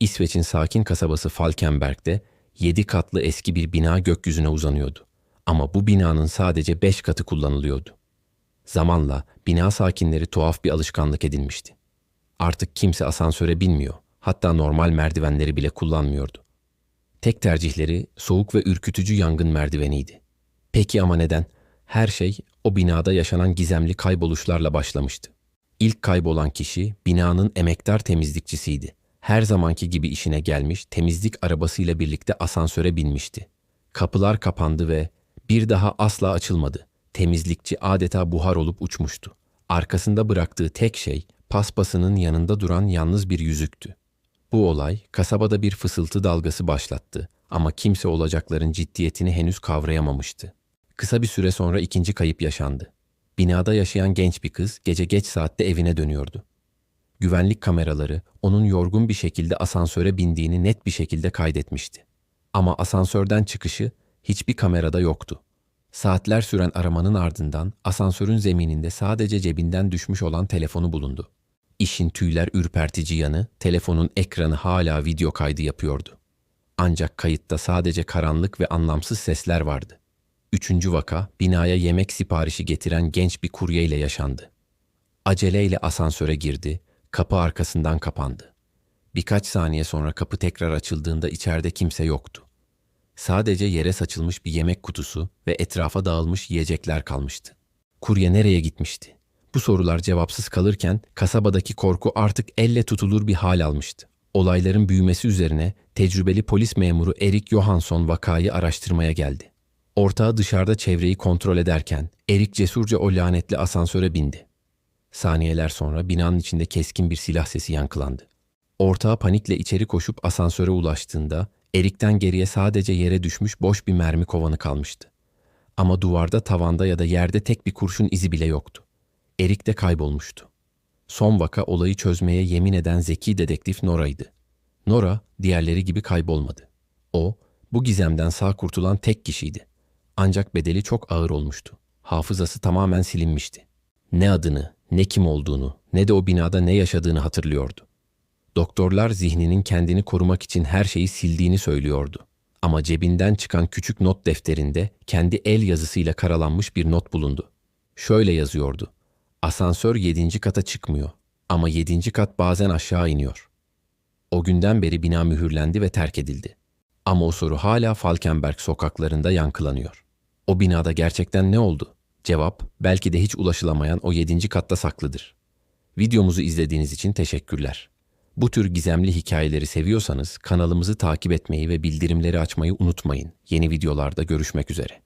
İsveç'in sakin kasabası Falkenberg'de 7 katlı eski bir bina gökyüzüne uzanıyordu. Ama bu binanın sadece 5 katı kullanılıyordu. Zamanla bina sakinleri tuhaf bir alışkanlık edinmişti. Artık kimse asansöre binmiyor, hatta normal merdivenleri bile kullanmıyordu. Tek tercihleri soğuk ve ürkütücü yangın merdiveniydi. Peki ama neden? Her şey o binada yaşanan gizemli kayboluşlarla başlamıştı. İlk kaybolan kişi binanın emektar temizlikçisiydi. Her zamanki gibi işine gelmiş, temizlik arabasıyla birlikte asansöre binmişti. Kapılar kapandı ve bir daha asla açılmadı. Temizlikçi adeta buhar olup uçmuştu. Arkasında bıraktığı tek şey paspasının yanında duran yalnız bir yüzüktü. Bu olay kasabada bir fısıltı dalgası başlattı ama kimse olacakların ciddiyetini henüz kavrayamamıştı. Kısa bir süre sonra ikinci kayıp yaşandı. Binada yaşayan genç bir kız gece geç saatte evine dönüyordu. Güvenlik kameraları onun yorgun bir şekilde asansöre bindiğini net bir şekilde kaydetmişti. Ama asansörden çıkışı hiçbir kamerada yoktu. Saatler süren aramanın ardından asansörün zemininde sadece cebinden düşmüş olan telefonu bulundu. İşin tüyler ürpertici yanı telefonun ekranı hala video kaydı yapıyordu. Ancak kayıtta sadece karanlık ve anlamsız sesler vardı. Üçüncü vaka binaya yemek siparişi getiren genç bir kurye ile yaşandı. Aceleyle asansöre girdi, kapı arkasından kapandı. Birkaç saniye sonra kapı tekrar açıldığında içeride kimse yoktu. Sadece yere saçılmış bir yemek kutusu ve etrafa dağılmış yiyecekler kalmıştı. Kurye nereye gitmişti? Bu sorular cevapsız kalırken kasabadaki korku artık elle tutulur bir hal almıştı. Olayların büyümesi üzerine tecrübeli polis memuru Erik Johansson vakayı araştırmaya geldi. Ortağı dışarıda çevreyi kontrol ederken Erik cesurca o lanetli asansöre bindi. Saniyeler sonra binanın içinde keskin bir silah sesi yankılandı. Ortağı panikle içeri koşup asansöre ulaştığında Erik'ten geriye sadece yere düşmüş boş bir mermi kovanı kalmıştı. Ama duvarda, tavanda ya da yerde tek bir kurşun izi bile yoktu. Erik de kaybolmuştu. Son vaka olayı çözmeye yemin eden zeki dedektif Nora'ydı. Nora diğerleri gibi kaybolmadı. O, bu gizemden sağ kurtulan tek kişiydi. Ancak bedeli çok ağır olmuştu. Hafızası tamamen silinmişti. Ne adını, ne kim olduğunu, ne de o binada ne yaşadığını hatırlıyordu. Doktorlar zihninin kendini korumak için her şeyi sildiğini söylüyordu. Ama cebinden çıkan küçük not defterinde kendi el yazısıyla karalanmış bir not bulundu. Şöyle yazıyordu. Asansör yedinci kata çıkmıyor ama yedinci kat bazen aşağı iniyor. O günden beri bina mühürlendi ve terk edildi. Ama o soru hala Falkenberg sokaklarında yankılanıyor. O binada gerçekten ne oldu? Cevap belki de hiç ulaşılamayan o yedinci katta saklıdır. Videomuzu izlediğiniz için teşekkürler. Bu tür gizemli hikayeleri seviyorsanız kanalımızı takip etmeyi ve bildirimleri açmayı unutmayın. Yeni videolarda görüşmek üzere.